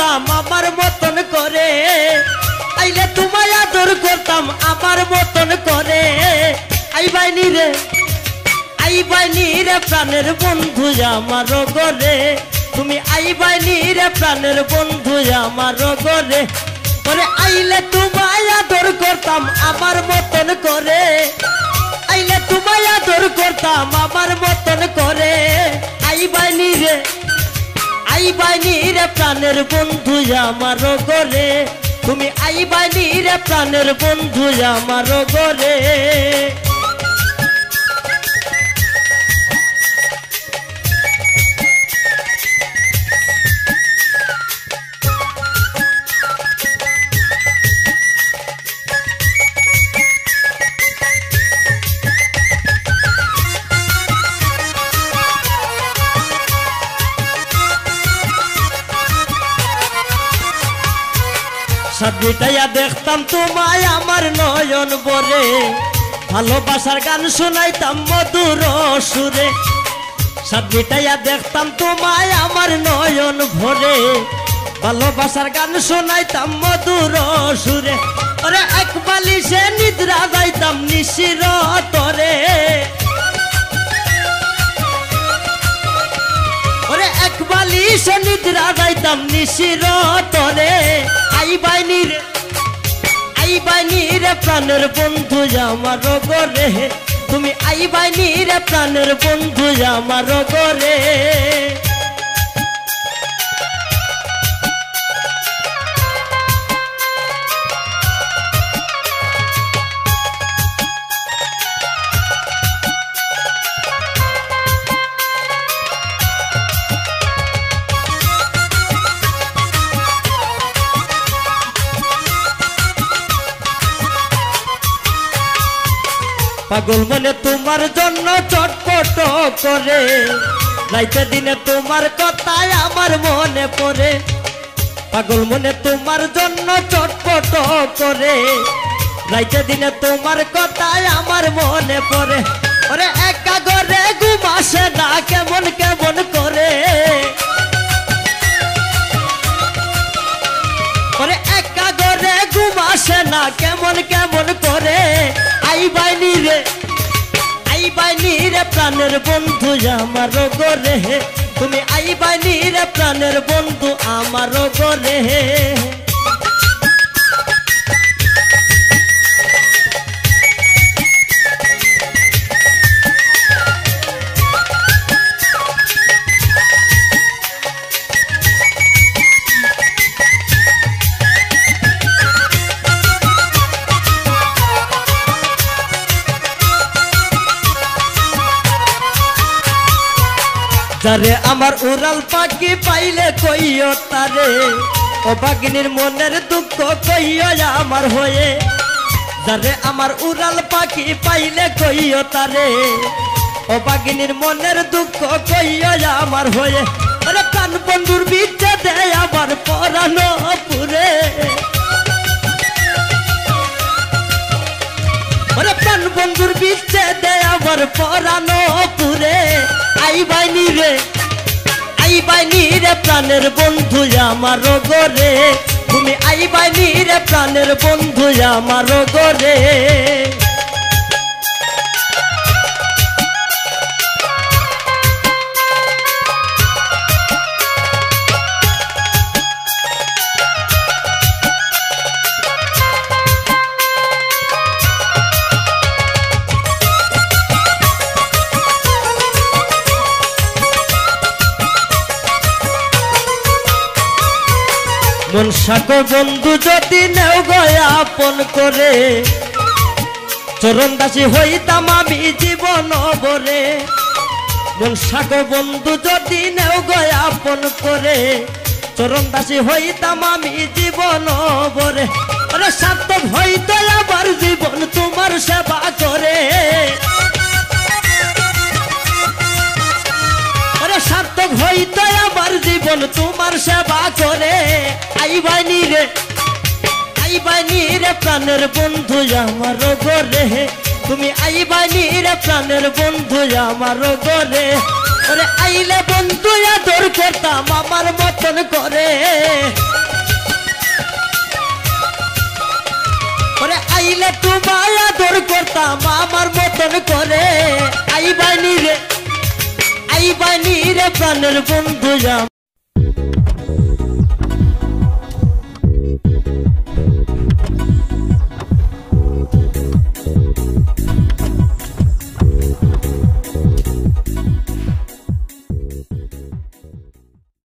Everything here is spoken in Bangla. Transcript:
করতাম, আমার মতন করে। আইলে তোমায় আদর করতাম, আমার মতন করে। আই বাইনি রে, আই বাইনি রে, প্রাণের বন্ধু আমার গরে। তুমি আই বাইনি রে, প্রাণের বন্ধু আমার গরে। ওরে আইলে তোমায় আদর করতাম, আমার মতন করে। আইলে তোমায় আদর করতাম, আমার মতন করে। আই বাইনি রে আইবাইনি রে প্রাণের বন্ধু আমার গরে। তুমি আইবাইনি রে প্রাণের বন্ধু আমার গরে। সাদিটাইয়া দেখতাম তোমায় আমার নয়ন বরে। ভালোবাসার গান শোনাইতাম মধুর সুরে। সাদিটাইয়া দেখতাম তোমায় আমার নয়ন ভরে। ভালোবাসার গান শোনাইতাম মধুর সুরে। ওরে এক বালিশে নিদ্রা যাইতাম নিশির তরে। ওরে এক বালিশে নিদ্রা যাইতাম নিশির তরে। আই বাইনি আই বাইনি রে, প্রাণের বন্ধু আমার গরে তুমি আই বাইনি রে, প্রাণের বন্ধু আমার গরে পাগল মনে তোমার জন্য চটপট করে। রাইতে দিনে তোমার কথায় আমার মনে পড়ে। পাগল মনে তোমার জন্য চটপট করে। রাইতে দিনে তোমার কথায় আমার মনে পড়ে। ওরে একা ঘরে ঘুমাসে না, কেমন কেমন করে। ওরে একা ঘরে ঘুমাসে না কেমন কেমন আই বাইনি রে, আই বাইনি রে, প্রাণের বন্ধু আমার গরে। তুমি আই বাইনি রে, প্রাণের বন্ধু আমার গরে। যারে আমার উড়াল পাখি পাইলে কইও তারে। ও বাগিনীর মনের দুঃখ কইও আমার হয়ে। যারে আমার উড়াল পাখি পাইলে কইও তারে। ও বাগিনীর মনের দুঃখ কইও আমার হয়ে। আরে প্রাণ বন্ধুর বিদ্যে দেয় আমার পরানো পুরে ওরে প্রাণ বন্ধুর বিচ্ছে দে আমার পরানো পুরে। আই বাইনি রে, আই বাইনি রে, প্রাণের বন্ধু আমার গরে তুমি আই বাইনি রে, প্রাণের বন্ধু আমার গরে মন সাকো বন্ধু যদি নেও গয়া আপন করে। চরণ দাসী হইতাম আমি জীবন বরে মন সাকো বন্ধু যদি নেও গয়া আপন করে। চরণ দাসী হইতাম আমি জীবন বরে সার্থক হইতো আবার জীবন জীবন তোমার সেবা করে। আইবানি রে আইবানি রে, প্রাণের বন্ধু আমার গরে। তুমি আইবানি রে, প্রাণের বন্ধু আমার গরে। ওরে আইলে বন্ধু আদর করতাম আমার মতন করে। ওরে আইলে তোমায় আদর করতাম আমার মতন করে। আই বানি রে, আই বানি রে, প্রাণের বন্ধু